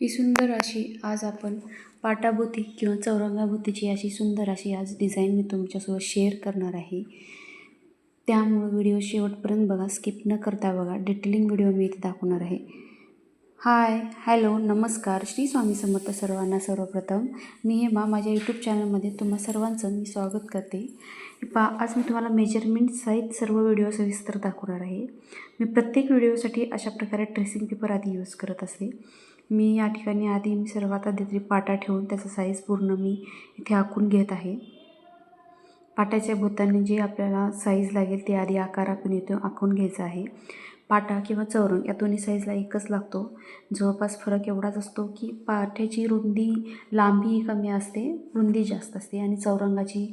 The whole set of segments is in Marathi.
ही सुंदर अशी आज आपण पाटाभोवती किंवा चौरंगाभूतीची अशी सुंदर अशी आज डिझाईन मी तुमच्यासोबत शेअर करणार आहे. त्यामुळे व्हिडिओ शेवटपर्यंत बघा स्किप न करता बघा डिटेलिंग व्हिडिओ मी इथे दाखवणार आहे. हाय हॅलो नमस्कार. श्री स्वामी समर्थ सर्वांना सर्वप्रथम मी हेमा माझ्या यूट्यूब चॅनलमध्ये तुम्हा सर्वांचं मी स्वागत करते. पा आज मी तुम्हाला मेजरमेंट सहित सर्व व्हिडिओ सविस्तर दाखवणार आहे. मी प्रत्येक व्हिडिओसाठी अशा प्रकारे ट्रेसिंग पेपर आधी यूज करत असते मी या ठिकाणी आधी मी सर्वात आधी तरी पाटा ठेवून त्याचा साईज पूर्ण मी इथे आखून घेत आहे. पाटाच्या भोवतानी जे आपल्याला साईज लागेल ते आधी आकार आपण इथे आखून घ्यायचा आहे. पाटा किंवा चौरंग या दोन्ही साईजला एकच लागतो. जवळपास फरक एवढाच असतो की पाठ्याची रुंदी लांबी कमी असते रुंदी जास्त असते आणि चौरंगाची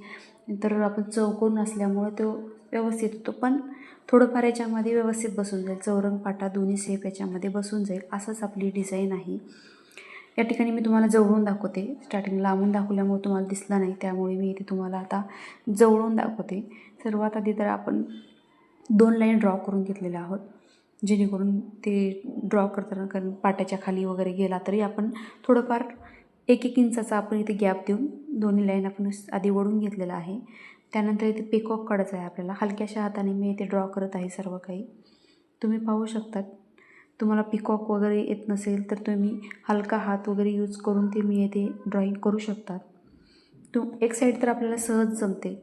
तर आपण चौकोन असल्यामुळे तो व्यवस्थित होतो. पण थोडंफार याच्यामध्ये व्यवस्थित बसून जाईल. चौरंग पाटा दोन्ही सेप याच्यामध्ये बसून जाईल. असंच आपली डिझाईन आहे. या ठिकाणी मी तुम्हाला जवळून दाखवते. स्टार्टिंग लांबून दाखवल्यामुळे तुम्हाला दिसला नाही. त्यामुळे मी इथे तुम्हाला आता जवळून दाखवते. सर्वात आधी तर आपण दोन लाईन ड्रॉ करून घेतलेल्या आहोत. जेणेकरून ते ड्रॉ करताना कारण पाट्याच्या खाली वगैरे गेला तरी आपण थोडंफार एक एक इंचाचा आपण इथे गॅप देऊन दोन्ही लाईन आपण आधी ओढून घेतलेला आहे. त्यानंतर इथे पिकॉक काढायचं आहे आपल्याला. हलक्याशा हाताने मी इथे ड्रॉ करत आहे सर्व काही. तुम्ही पाहू शकतात तुम्हाला पिकॉक वगैरे येत नसेल तर तुम्ही हलका हात वगैरे यूज करून ते मी येथे ड्रॉईंग करू शकतात तू एक साईड तर आपल्याला सहज जमते.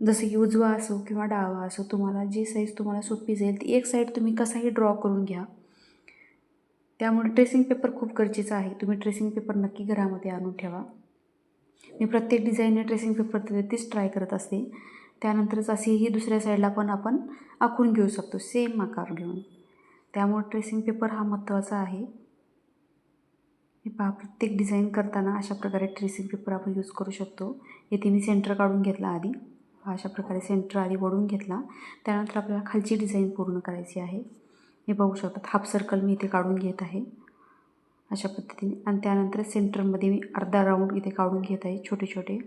जसं की उजवा असो किंवा डावा असो तुम्हाला जी साईज तुम्हाला सोपी जाईल ती एक साईड तुम्ही कसाही ड्रॉ करून घ्या. त्यामुळे ट्रेसिंग पेपर खूप गरजेचं आहे. तुम्ही ट्रेसिंग पेपर नक्की घरामध्ये आणून ठेवा. मी प्रत्येक डिझाईनने ट्रेसिंग पेपर तीच ट्राय करत असते. त्यानंतरच असेही दुसऱ्या साईडला पण आपण आखून घेऊ शकतो. सेम आकार घेऊन. त्यामुळे ट्रेसिंग पेपर हा महत्त्वाचा आहे. हे पहा प्रत्येक डिझाईन करताना अशा प्रकारे ट्रेसिंग पेपर आपण यूज करू शकतो. येथे मी सेंटर काढून घेतला आधी. अशा प्रकारे सेंटर आधी वळून घेतला. त्यानंतर आपल्याला खालची डिझाईन पूर्ण करायची आहे. हे बघू शकतात. हाफ सर्कल मी इथे काढून घेत आहे. अशा पद्धतीने. आणि त्यानंतर सेंटरमध्ये मी अर्धा राऊंड इथे काढून घेत आहे छोटे छोटे.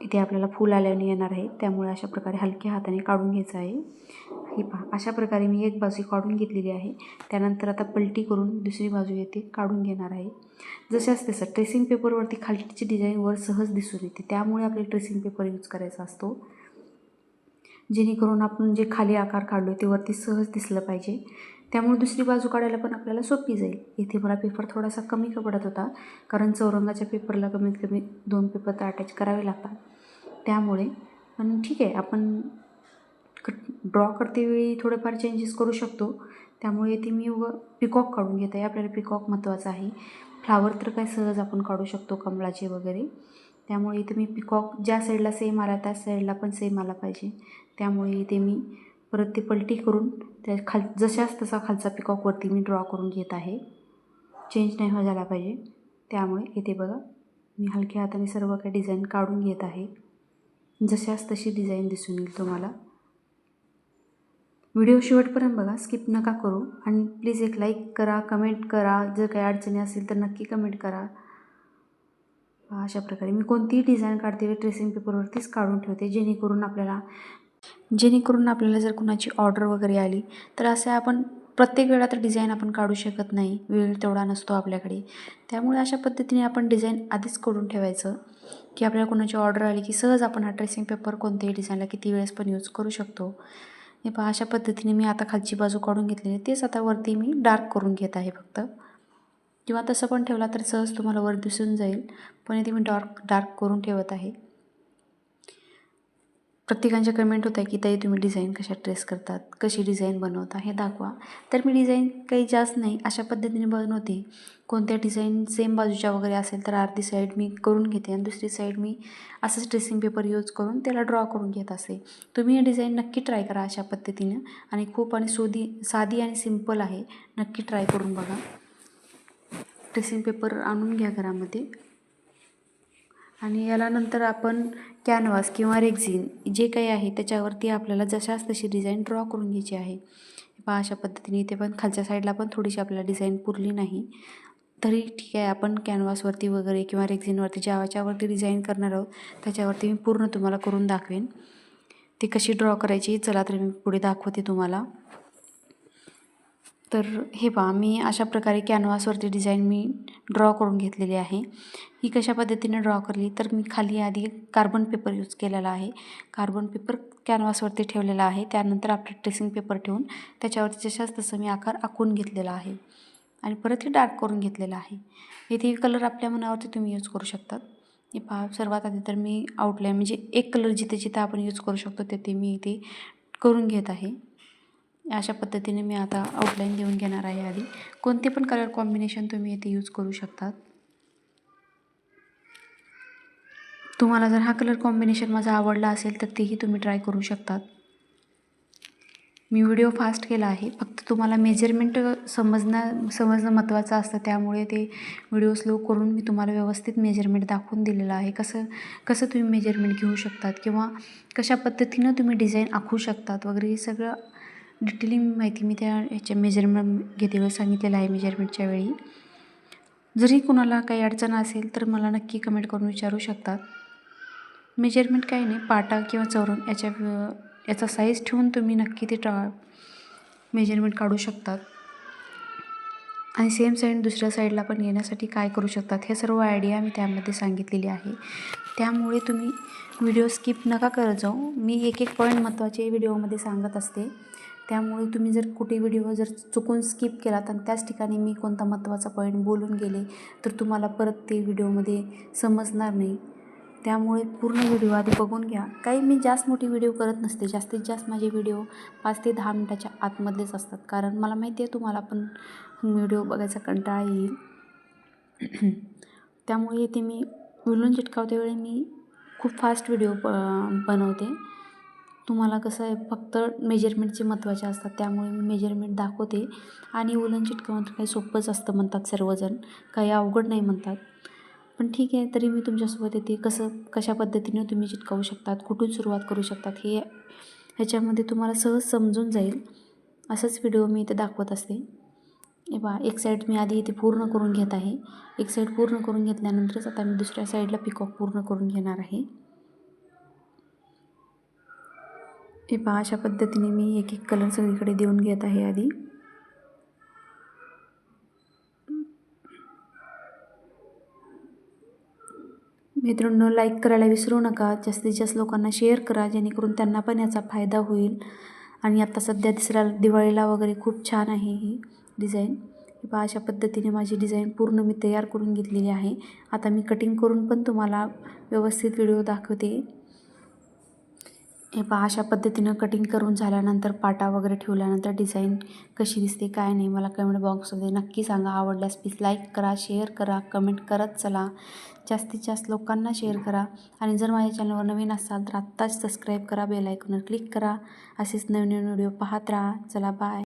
इथे आपल्याला फूल आल्याने येणार आहे त्यामुळे अशा प्रकारे हलक्या हाताने काढून घ्यायचं आहे. हे पहा अशा प्रकारे मी एक बाजू काढून घेतलेली आहे. त्यानंतर आता पलटी करून दुसरी बाजू येते काढून घेणार आहे. जशाच तसं ट्रेसिंग पेपरवरती खालटीची डिझाईन वर सहज दिसून येते. त्यामुळे आपल्याला ट्रेसिंग पेपर यूज करायचा असतो. जेणेकरून आपण जे खाली आकार काढलो ते वरती सहज दिसलं पाहिजे. त्यामुळे दुसरी बाजू काढायला पण आपल्याला सोपी जाईल. इथे मला पेपर थोडासा कमी पडत होता कारण चौरंगाच्या पेपरला कमीत कमी दोन पेपर तर अटॅच करावे लागतात. त्यामुळे पण ठीक आहे आपण ड्रॉ करतेवेळी थोडेफार चेंजेस करू शकतो. त्यामुळे इथे मी व पिकॉक काढून घेत. आहे आपल्याला पिकॉक महत्त्वाचं आहे. फ्लावर तर काय सहज आपण काढू शकतो कमळाचे वगैरे. त्यामुळे इथे मी पिकॉक ज्या साईडला सेम आला त्या साईडला पण सेम आला पाहिजे. त्यामुळे इथे मी परत ते पलटी करून त्या खाल जशाच तसा खालचा पिकॉकवरती मी ड्रॉ करून घेत आहे. चेंज नाही हो झाला पाहिजे. त्यामुळे इथे बघा मी हलक्या हाताने सर्व काही डिझाईन काढून घेत आहे. जशाच तशी डिझाईन दिसून येईल तुम्हाला. व्हिडिओ शेवटपर्यंत बघा स्किप नका करू. आणि प्लीज एक लाईक करा कमेंट करा. जर काही अडचणी असेल तर नक्की कमेंट करा. अशा प्रकारे मी कोणतीही डिझाईन काढते ट्रेसिंग पेपरवरतीच काढून ठेवते जेणेकरून आपल्याला जेणेकरून आपल्याला जर कुणाची ऑर्डर वगैरे आली तर असे आपण प्रत्येक वेळा तर डिझाईन आपण काढू शकत नाही. वेळ तेवढा नसतो आपल्याकडे. त्यामुळे अशा पद्धतीने आपण डिझाईन आधीच करून ठेवायचं की आपल्याला कोणाची ऑर्डर आली की सहज आपण हा ट्रेसिंग पेपर कोणत्याही डिझाईनला किती वेळेस पण यूज करू शकतो. हे पहा अशा पद्धतीने मी आता खालची बाजू काढून घेतलेली तेच आता वरती मी डार्क करून घेत आहे फक्त. किंवा तसं पण ठेवला तर सहज तुम्हाला वर दिसून जाईल. पण इथे मी डार्क डार्क करून ठेवत आहे. प्रत्येकांच्या कमेंट होत्या आहे की ताई तुम्ही डिझाईन कशा ट्रेस करतात? कशी डिझाईन बनवता? हे दाखवा. तर मी डिझाईन काही जास्त नाही अशा पद्धतीने बनवते. कोणत्या डिझाईन सेम बाजूच्या वगैरे असेल तर अर्धी साईड मी करून घेते आणि दुसरी साईड मी असंच ड्रेसिंग पेपर यूज करून त्याला ड्रॉ करून घेत असते तुम्ही हे डिझाईन नक्की ट्राय करा अशा पद्धतीनं. आणि खूप आणि सोधी साधी आणि सिंपल आहे. नक्की ट्राय करून बघा. ड्रेसिंग पेपर आणून घ्या घरामध्ये. आणि याला नंतर आपण कॅनव्हास किंवा रेक्झिन जे काही आहे त्याच्यावरती आपल्याला जशाच तशी डिझाईन ड्रॉ करून घ्यायची आहे. पहा अशा पद्धतीने इथे पण खालच्या साईडला पण थोडीशी आपल्याला डिझाईन पुरली नाही. तरी ठीक आहे आपण कॅनव्हासवरती वगैरे किंवा रेक्झिनवरती ज्याच्यावरती डिझाईन करणार आहोत त्याच्यावरती मी पूर्ण तुम्हाला करून दाखवेन. ती कशी ड्रॉ करायची चला तर मी पुढे दाखवते तुम्हाला. तर हे पहा मी अशा प्रकारे कॅनव्हासवरती डिझाईन मी ड्रॉ करून घेतलेली आहे. ही कशा पद्धतीने ड्रॉ करली? तर मी खाली आधी कार्बन पेपर यूज केलेला आहे. कार्बन पेपर कॅनव्हासवरती ठेवलेला आहे. त्यानंतर आपलं ट्रेसिंग पेपर ठेवून त्याच्यावरती जशाच तसं मी आकार आखून घेतलेला आहे. आणि परत हे डार्क करून घेतलेलं आहे. येथे कलर आपल्या मनावरती तुम्ही यूज करू शकतात. हे पहा सर्वात आधी तर मी आउटलाईन म्हणजे एक कलर जिथे जिथे आपण यूज करू शकतो तिथे मी इथे करून घेत आहे. अशा पद्धतीने मी आता आउटलाईन देऊन घेणार आहे आधी. कोणते पण कलर कॉम्बिनेशन तुम्ही इथे यूज करू शकतात. तुम्हाला जर हा कलर कॉम्बिनेशन माझा आवडला असेल तर तेही तुम्ही ट्राय करू शकतात. मी व्हिडिओ फास्ट केला आहे. फक्त तुम्हाला मेजरमेंट समजणं समजणं महत्त्वाचं असतं. त्यामुळे ते व्हिडिओ स्लो करून मी तुम्हाला व्यवस्थित मेजरमेंट दाखवून दिलेलं आहे. कसं कसं तुम्ही मेजरमेंट घेऊ शकतात किंवा कशा पद्धतीनं तुम्ही डिझाईन आखू शकतात वगैरे हे सगळं डिटेलिंग माहिती मी त्या ह्याच्या मेजरमेंट घेते सांगितलेलं आहे मेजरमेंटच्या वेळी. जरी कुणाला काही अडचण असेल तर मला नक्की कमेंट करून विचारू शकतात. मेजरमेंट काही नाही पाटा किंवा चौरंग याच्या याचा साईज ठेवून तुम्ही नक्की ते ट्रा मेजरमेंट काढू शकतात. आणि सेम साईड दुसऱ्या साईडला पण येण्यासाठी काय करू शकतात हे सर्व आयडिया मी त्यामध्ये सांगितलेली आहे. त्यामुळे तुम्ही व्हिडिओ स्किप नका करत जाऊ. मी एक एक पॉईंट महत्त्वाचे व्हिडिओमध्ये सांगत असते. त्यामुळे तुम्ही जर कुठे व्हिडिओ जर चुकून स्किप केला तर त्याच ठिकाणी मी कोणता महत्त्वाचा पॉईंट बोलून गेले तर तुम्हाला परत ते व्हिडिओमध्ये समजणार नाही. त्यामुळे पूर्ण व्हिडिओ आधी बघून घ्या. काही मी जास्त मोठी व्हिडिओ करत नसते. जास्तीत जास्त माझे व्हिडिओ पाच ते दहा मिनटाच्या आतमधलेच असतात. कारण मला माहिती आहे तुम्हाला पण व्हिडिओ बघायचा कंटाळा येईल. त्यामुळे येथे मी विलून चिटकावते वेळी मी खूप फास्ट व्हिडिओ ब बनवते. तुम्हाला कसं आहे फक्त मेजरमेंटचे महत्त्वाचे असतात त्यामुळे मी मेजरमेंट दाखवते. आणि उलन चिटकावून काही सोपंच असतं म्हणतात सर्वजण. काही अवघड नाही म्हणतात. पण ठीक आहे तरी मी तुमच्यासोबत येते. कसं कशा पद्धतीने तुम्ही चिटकावू शकतात कुठून सुरुवात करू शकतात हे ह्याच्यामध्ये तुम्हाला सहज समजून जाईल. असंच व्हिडिओ मी इथे दाखवत असते. हे बा एक साईड मी आधी इथे पूर्ण करून घेत आहे. एक साईड पूर्ण करून घेतल्यानंतरच आता मी दुसऱ्या साईडला पिकॉक पूर्ण करून घेणार आहे. हे पहा अशा पद्धतीने मी एक एक कलर सगळीकडे देऊन घेत आहे आधी. मित्रांनो लाईक करायला विसरू नका. जास्तीत जास्त लोकांना शेअर करा जेणेकरून त्यांना पण याचा फायदा होईल. आणि आता सध्या तिसऱ्या दिवाळीला वगैरे खूप छान आहे ही डिझाईन हे पहा अशा पद्धतीने माझी डिझाईन पूर्ण मी तयार करून घेतलेली आहे. आता मी कटिंग करून पण तुम्हाला व्यवस्थित व्हिडिओ दाखवते. हे पहा अशा पद्धतीनं कटिंग करून झाल्यानंतर पाटा वगैरे ठेवल्यानंतर डिझाईन कशी दिसते काय नाही मला कमेंट बॉक्समध्ये नक्की सांगा. आवडल्यास प्लीज लाईक करा शेअर करा कमेंट करत चला. जास्तीत जास्त लोकांना शेअर करा. आणि जर माझ्या चॅनलवर नवीन असाल तर आत्ताच सबस्क्राईब करा बेल क्लिक करा. असेच नवीन नवीन व्हिडिओ पाहत राहा. चला बाय